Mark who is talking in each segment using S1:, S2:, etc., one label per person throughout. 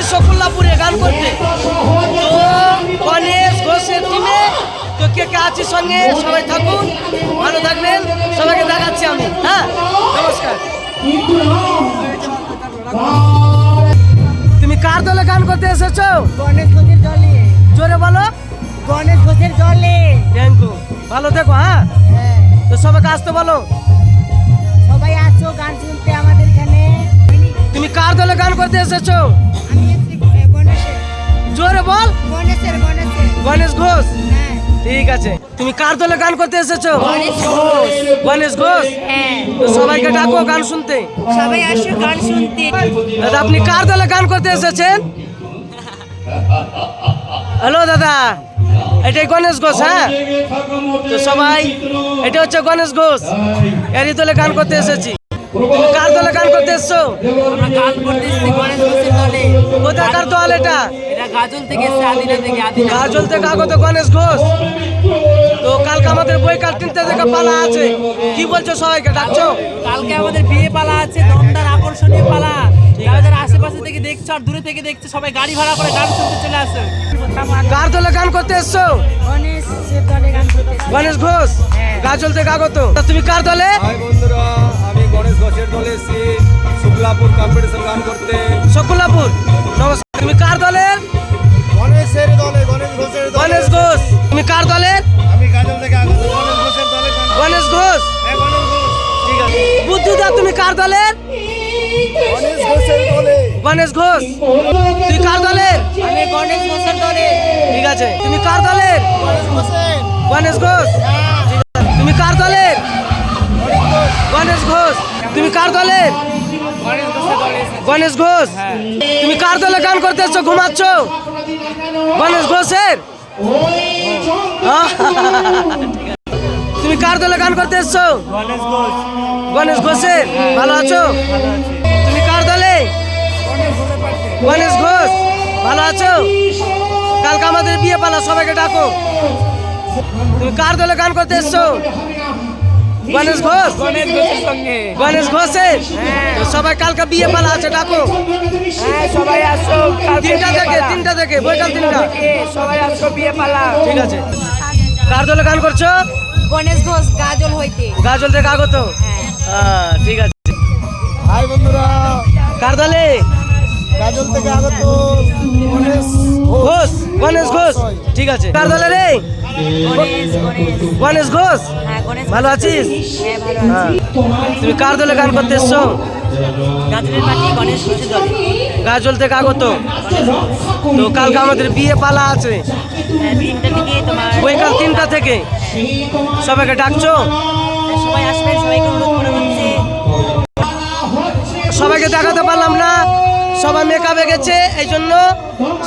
S1: এসেছি শকুল্লাপুরে গান করতে। তো গণেশ ঘোষের টিমে তো কে কে আছি সঙ্গে সবাই থাকুন ভালো থাকবেন সবাইকে দেখাচ্ছি আমি হ্যাঁ? নমস্কার। তুমি কার দলে গান করতে এসেছ?
S2: গণেশ ঘোষের দলে।
S1: জোরে বলো।
S2: গণেশ ঘোষের দলে।
S1: Thank you. ভালো থেকো হ্যাঁ?
S2: হ্যাঁ।
S1: তো সবাইকে আসতে বলো। কার দলে গান করতে এসেছ? জোরে বল। গণেশ ঘোষ?
S2: হ্যাঁ।
S1: ঠিক আছে। তুমি কার দলে গান করতে এসেছ?
S2: গণেশ ঘোষ? হ্যাঁ।
S1: তো সবাইকে ডাকো গান শুনতে।
S2: সবাই আসো গান শুনতে।
S1: দাদা আপনি কার দলে গান করতে এসেছেন? হ্যালো দাদা। এটাই গণেশ ঘোষ হ্যাঁ? তো সবাই এটা হচ্ছে গণেশ ঘোষ। এরই দলে গান করতে এসেছি। কার দলে গান করতে এসছো?
S3: আমরা গান করতে এসেছি গণেশ ঘোষের দলে।
S1: কোথাকার দল এটা?
S3: এটা গাজল থেকে এসেছে আদিনা থেকে আদিনা
S1: গাজল থেকে আগত গণেশ ঘোষ। তো কালকে আমাদের বই কাল তিনটে থেকে পালা আছে? কি বলছো সবাইকে ডাকছো?
S3: কালকে আমাদের বিয়ে পালা আছে দমদার আকর্ষণীয় পালা। যারা আশেপাশে থেকে দেখছ আর দূরে থেকে দেখছ সবাই গাড়ি ভাড়া করে গান শুনতে চলে আসো
S1: কার দলে গান করতে এসছো? গণেশ ঘোষ? গাজল থেকে আগত। তা তুমি কার দলে?
S4: বন্ধুরা গণেশ ঘোষের দলে এসেছি। শুক্লাপুর কম্পিটিশন গান করতে।
S1: শকুল্লাপুর নমস্কার তুমি কার দলের
S4: গণেশের দলে গণেশ ঘোষের
S1: গণেশ ঘোষ। তুমি কার দলের
S4: আমি গাজল থেকে আগত গণেশ ঘোষের দলে
S1: গণেশ ঘোষ।
S4: হ্যাঁ গণেশ ঘোষ।
S1: ঠিক আছে। বুদ্ধুদা তুমি কার দলের
S4: গণেশ ঘোষের দলে।
S1: গণেশ ঘোষ। তুই কার দলের
S2: আমি গণেশ ঘোষের দলে।
S1: ঠিক আছে। তুমি কার দলের গণেশ ঘোষ ঠিক আছে। তুমি গণেশ ঘোষ, তুমি কার দলের গণেশ ঘোষ, তুমি কার দলে গান করতে এসছো, ঘুমাচ্ছ? গণেশ ঘোষের? তুমি কার দলে গান করতে এসছো?
S4: গণেশ
S1: ঘোষের, ভালো আছো? তুমি কার দলে? গণেশ ঘোষ, ভালো আছো? কালকে আমাদের বিয়ে পালা, সবাইকে ডাকো। তুমি কার দলে গান করতে এসছো? গণেশ ঘোষ।
S3: গণেশ ঘোষের সঙ্গে।
S1: গণেশ ঘোষের? সবাই কালকে বিয়ে পালা আছে ডাকো।
S3: হ্যাঁ সবাই আসো
S1: তিনটা থেকে। তিনটা থেকে বৈকাল তিনটা
S3: সবাই আসো বিয়ে পালা।
S1: ঠিক আছে। কার দলে গান করছ?
S2: গণেশ ঘোষ গাজল হইতে।
S1: গাজল থেকে আগত? হ্যাঁ। ঠিক আছে।
S4: হাই বন্ধুরা।
S1: কার দলে?
S4: গাজল থেকে আগত
S1: ঘোষ। গণেশ ঘোষ। ঠিক আছে। কার দলে রে?
S2: গণেশ গণেশ
S1: গণেশ ঘোষ।
S2: হ্যাঁ
S1: ভালো আছিস?
S2: হ্যাঁ।
S1: হ্যাঁ তুমি কার দলে গান করতে এসছো? গাজল থেকে আগত। তো কালকে আমাদের বিয়ে পালা আছে।
S2: হ্যাঁ তিনটা থেকে
S1: বৈকাল তিনটা থেকে। সবাইকে ডাকছো?
S2: সবাই আসবেন সবাইকে অনুরোধ করা
S1: সবাইকে দেখাতে পারলাম না। সবাই মেকআপে গেছে এই জন্য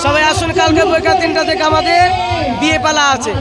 S1: সবাই আসুন, কালকে বৈকাল তিনটা থেকে আমাদের বিয়ে পালা আছে।